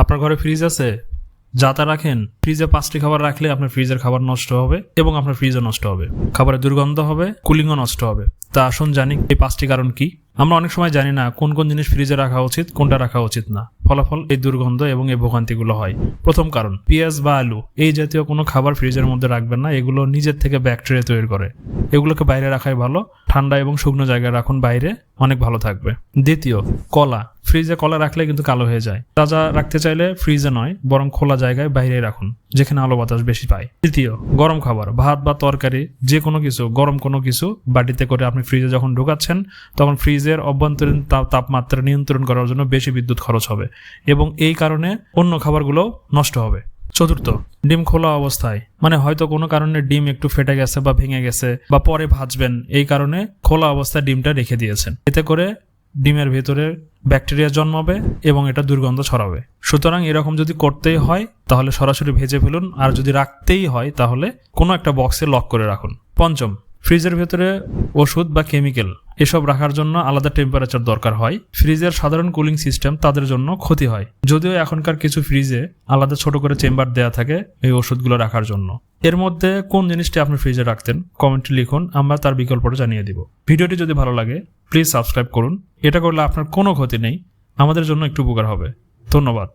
আপনার ঘরে ফ্রিজ আছে যাতা রাখেন ফ্রিজে পাঁচটি খাবার রাখলে আপনার ফ্রিজের খাবার নষ্ট হবে এবং আপনার ফ্রিজও নষ্ট হবে। খাবারের দুর্গন্ধ হবে কুলিংও নষ্ট হবে। তা আসুন জানি, এই পাঁচটি কারণ কি? আমরা অনেক সময় জানি না কোন কোন জিনিস ফ্রিজে রাখা উচিত, কোনটা রাখা উচিত না। ফলাফল এই দুর্গন্ধ এবং এই ভোগান্তিগুলো হয়। প্রথম কারণ, পেঁয়াজ বা আলু, এই জাতীয় কোনো খাবার ফ্রিজের মধ্যে রাখবেন না, এগুলো নিজের থেকে ব্যাকটেরিয়া তৈরি করে। এগুলোকে বাইরে রাখাই ভালো, ঠান্ডা এবং শুকনো জায়গায় রাখুন, বাইরে অনেক ভালো থাকবে। দ্বিতীয়, কলা, ফ্রিজে কলা রাখলে কিন্তু কালো হয়ে যায়। তাজা রাখতে চাইলে ফ্রিজে নয়, বরং খোলা জায়গায় বাইরে রাখুন, যেখানে আলো বাতাস বেশি পায়। তৃতীয়, গরম খাবার, ভাত বা তরকারি যে কোনো কিছু, গরম কোনো কিছু বাটিতে করে আপনি ফ্রিজে যখন ঢোকাচ্ছেন, তখন ফ্রিজের অভ্যন্তরীণ তাপমাত্রা নিয়ন্ত্রণ করার জন্য বেশি বিদ্যুৎ খরচ হবে এবং এই কারণে অন্য খাবারগুলো নষ্ট হবে। চতুর্থ, ডিম খোলা অবস্থায়। মানে হয়তো কোনো কারণে ডিম একটু ফেটে গেছে বা ভেঙে গেছে বা পরে ভাজবেন, এই কারণে খোলা অবস্থায় ডিমটা রেখে দিয়েছেন। এতে করে ডিমের ভেতরে ব্যাকটেরিয়া জন্মাবে এবং এটা দুর্গন্ধ ছড়াবে। সুতরাং এরকম যদি করতেই হয়, তাহলে সরাসরি ভেজে ফেলুন, আর যদি রাখতেই হয়, তাহলে কোনো একটা বক্সে লক করে রাখুন। পঞ্চম ফ্রিজের ভেতরে ওষুধ বা কেমিক্যাল এসব রাখার জন্য আলাদা টেম্পারেচার দরকার হয়। ফ্রিজের সাধারণ কুলিং সিস্টেম তাদের জন্য ক্ষতি হয়। যদিও এখনকার কিছু ফ্রিজে আলাদা ছোট করে চেম্বার দেয়া থাকে এই ওষুধগুলো রাখার জন্য। এর মধ্যে কোন জিনিসটি আপনি ফ্রিজে রাখতেন কমেন্টে লিখুন, আমরা তার বিকল্পটা জানিয়ে দিব। ভিডিওটি যদি ভালো লাগে প্লিজ সাবস্ক্রাইব করুন। এটা করলে আপনার কোনো ক্ষতি নেই, আমাদের জন্য একটু উপকার হবে। ধন্যবাদ।